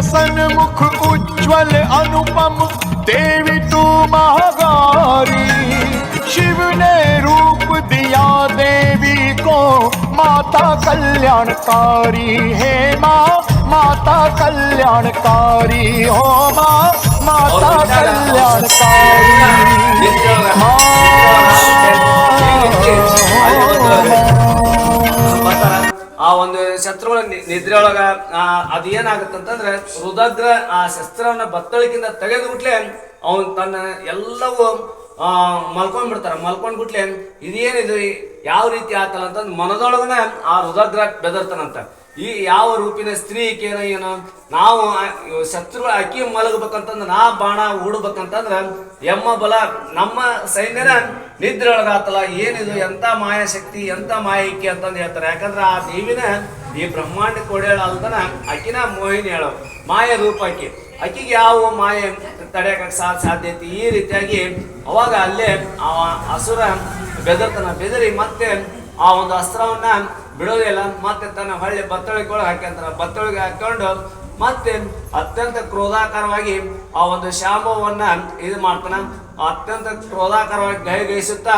मुख उज्ज्वल अनुपम देवी तू महागारी। शिव ने रूप दिया देवी को माता कल्याणकारी। हे माँ माता कल्याणकारी। हो माँ माता कल्याणकारी। माँ ಶತ್ರುಗಳ ನಿ- ನಿದ್ರೆ ಒಳಗ ಆ, ಅದ್ ಏನಾಗುತ್ತಂತಂದ್ರೆ ಹೃದಗ್ರ ಆ ಶಸ್ತ್ರವನ್ನ ಬತ್ತಳಿಕಿಂದ ತೆಗೆದು ಬಿಟ್ಲೆ ಅವನ್ ತನ್ನ ಎಲ್ಲವೂ ಮಲ್ಕೊಂಡ್ಬಿಡ್ತಾರ ಮಲ್ಕೊಂಡ್ಬಿಟ್ಲೆ ಇದೇನಿದು ಯಾವ ರೀತಿ ಆತಲ್ಲ ಅಂತಂದ್ ಮನದೊಳಗನ ಆ ಹೃದಗ್ರ ಬೆದರ್ತಾನಂತ. ಈ ಯಾವ ರೂಪಿನ ಸ್ತ್ರೀ ಈಕೇನ ಏನು? ನಾವು ಶತ್ರು ಅಕ್ಕಿ ಮಲಗಬೇಕಂತಂದ್ರೆ, ನಾ ಬಾಣ ಓಡಬೇಕಂತಂದ್ರೆ ಎಮ್ಮ ಬಲ, ನಮ್ಮ ಸೈನ್ಯನ ನಿದ್ರೆ ಒಳಗಾತಲ್ಲ ಏನಿದು ಎಂಥ ಮಾಯಾ ಶಕ್ತಿ, ಎಂತ ಮಾಯಿಕೆ ಅಂತಂದು ಹೇಳ್ತಾರೆ. ಯಾಕಂದ್ರೆ ಆ ದೇವಿನ ಈ ಬ್ರಹ್ಮಾಂಡ ಕೊಡೇಳ ಅಲ್ದನ ಅಕ್ಕಿನ ಮೋಹಿನಿ ಹೇಳೋ, ಮಾಯ ರೂಪ ಅಕ್ಕಿ ಅಕ್ಕಿಗೆ ಯಾವ ಮಾಯ ತಡೆಯಕ ಸಾಧ್ಯ ಐತಿ? ಈ ರೀತಿಯಾಗಿ ಅವಾಗ ಅಲ್ಲೇ ಅಸುರ ಬೆದರ್ತನ, ಬೆದರಿ ಮತ್ತೆ ಆ ಒಂದು ಅಸ್ತ್ರವನ್ನ ಬಿಡೋದಿಲ್ಲ ಮತ್ತೆ ತನ್ನ ಹೊಳ್ಳಿ ಬತ್ತಳಿಗೆ ಒಳಗೆ ಬತ್ತೊಳಗೆ ಹಾಕೊಂಡು ಮತ್ತೆ ಅತ್ಯಂತ ಕ್ರೋಧಾಕರವಾಗಿ ಆ ಒಂದು ಶಾಂಭವನ್ನ ಇದು ಮಾಡ್ತಾನ. ಅತ್ಯಂತ ಕ್ರೋಧಾಕರವಾಗಿ ಗೈಗೈಸುತ್ತಾ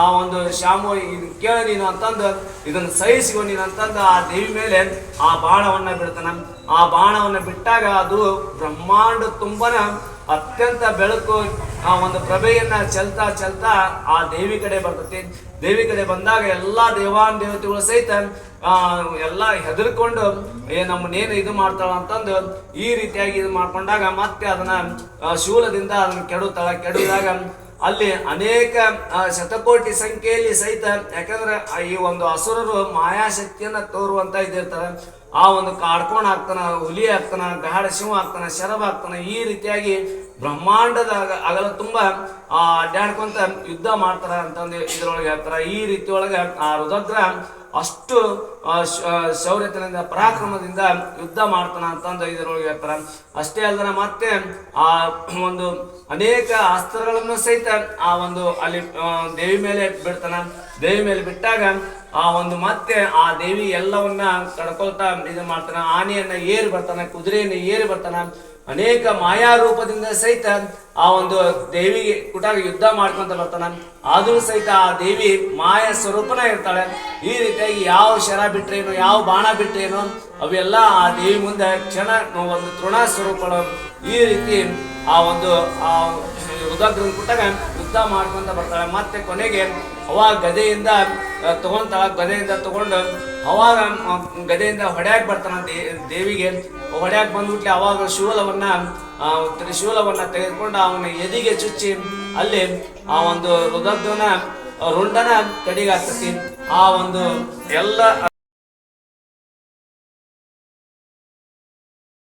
ಆ ಒಂದು ಶ್ಯಾಮು ಇದು ಕೇಳ ನೀನು ಅಂತಂದು, ಇದನ್ನ ಸಹಿಸಿಕೊ ನೀನು ಅಂತಂದು ಆ ದೇವಿ ಮೇಲೆ ಆ ಬಾಣವನ್ನ ಬಿಡ್ತಾನ. ಆ ಬಾಣವನ್ನ ಬಿಟ್ಟಾಗ ಅದು ಬ್ರಹ್ಮಾಂಡ ತುಂಬನ ಅತ್ಯಂತ ಬೆಳಕು ಆ ಒಂದು ಪ್ರಭೆಯನ್ನ ಚೆಲ್ತಾ ಚೆಲ್ತಾ ಆ ದೇವಿ ಕಡೆ ಬರ್ತತಿ. ದೇವಿ ಕಡೆ ಬಂದಾಗ ಎಲ್ಲಾ ದೇವಾನ್ ದೇವತೆಗಳು ಸಹಿತ, ಆ, ಎಲ್ಲ ಹೆದರ್ಕೊಂಡು, ಏ, ನಮ್ಮನ್ನೇನು ಇದು ಮಾಡ್ತಾಳ ಅಂತಂದು ಈ ರೀತಿಯಾಗಿ ಇದು ಮಾಡ್ಕೊಂಡಾಗ ಮತ್ತೆ ಅದನ್ನ ಶೂಲದಿಂದ ಅದನ್ನ ಕೆಡುತ್ತಾಳ ಕೆಡಿದಾಗ ಅಲ್ಲಿ ಅನೇಕ ಶತಕೋಟಿ ಸಂಖ್ಯೆಯಲ್ಲಿ ಸಹಿತ, ಯಾಕಂದ್ರೆ ಈ ಒಂದು ಅಸುರರು ಮಾಯಾಶಕ್ತಿಯನ್ನ ತೋರುವಂತ ಇದಿರ್ತಾರೆ ಆ ಒಂದು ಕಾಡ್ಕೊಂಡ್ ಆಗ್ತಾನ, ಹುಲಿ ಆಗ್ತಾನ, ಗಾಢ ಶಿವ ಆಗ್ತಾನ ಶರಬ್ ಆಗ್ತಾನ, ಈ ರೀತಿಯಾಗಿ ಬ್ರಹ್ಮಾಂಡದ ಅಗಲ ತುಂಬಾ, ಆ ಅಡ್ಡಾಡ್ಕೊಂತ ಯುದ್ಧ ಮಾಡ್ತಾರ ಅಂತಂದು ಇದ್ರೊಳಗೆ ಹೇಳ್ತಾರ. ಈ ರೀತಿ ಒಳಗ ಆ ರುದ್ರ ಅಷ್ಟು ಶೌರ್ಯತನದಿಂದ ಪರಾಕ್ರಮದಿಂದ ಯುದ್ಧ ಮಾಡ್ತಾನ ಅಂತಂದು ಇದರೊಳಗೆ ಹೇಳ್ತಾರ. ಅಷ್ಟೇ ಅಲ್ಲದ ಮತ್ತೆ, ಆ, ಒಂದು ಅನೇಕ ಅಸ್ತ್ರಗಳನ್ನು ಸಹಿತ ಆ ಒಂದು ಅಲ್ಲಿ ದೇವಿ ಮೇಲೆ ಬಿಡ್ತಾನ. ದೇವಿ ಮೇಲೆ ಬಿಟ್ಟಾಗ ಆ ಒಂದು ಮತ್ತೆ ಆ ದೇವಿ ಎಲ್ಲವನ್ನ ಕಡ್ಕೊಳ್ತಾ ಇದು ಮಾಡ್ತಾನ. ಆನೆಯನ್ನ ಏರಿ ಬರ್ತಾನ, ಕುದುರೆಯನ್ನ ಏರಿ ಬರ್ತಾನ. ಅನೇಕ ಮಾಯಾ ರೂಪದಿಂದ ಸಹಿತ ಆ ಒಂದು ದೇವಿಗೆ ಕುಟಾಗ ಯುದ್ಧ ಮಾಡ್ಕೊಂತ ಬರ್ತಾನ. ಆದರೂ ಸಹಿತ ಆ ದೇವಿ ಮಾಯ ಸ್ವರೂಪನ ಇರ್ತಾಳೆ. ಈ ರೀತಿಯಾಗಿ ಯಾವ ಶರ ಬಿಟ್ರೇನು, ಯಾವ ಬಾಣ ಬಿಟ್ರೇನು, ಅವೆಲ್ಲ ಆ ದೇವಿ ಮುಂದೆ ಕ್ಷಣ ಒಂದು ತೃಣ ಸ್ವರೂಪಗಳು. ಈ ರೀತಿ ಆ ಒಂದು, ಆ ರುದ್ರನ್ ಕುಟ್ಟಾಗ ಯುದ್ಧ ಮಾಡ್ಕೊಂತ ಬರ್ತಾಳೆ. ಮತ್ತೆ ಕೊನೆಗೆ ಅವಾಗ ಗದೆಯಿಂದ ತಗೊಂತಾಳ ಗದೆಯಿಂದ ತಗೊಂಡು ಅವಾಗ ಗದೆಯಿಂದ ಹೊಡ್ಯಾಕ್ ಬರ್ತಾನ ದೇವಿಗೆ. ಹೊಡ್ಯಾಕ್ ಬಂದ್ಬಿಟ್ಲೆ ಅವಾಗ ಶೂಲವನ್ನ ತ್ರಿಶೂಲವನ್ನ ತೆಗೆದುಕೊಂಡು ಅವನ ಎದಿಗೆ ಚುಚ್ಚಿ ಅಲ್ಲಿ ಆ ಒಂದು ರುದ್ರನ ರುಂಡನ ಕಡಿಗಾಗ್ತತಿ ಆ ಒಂದು ಎಲ್ಲ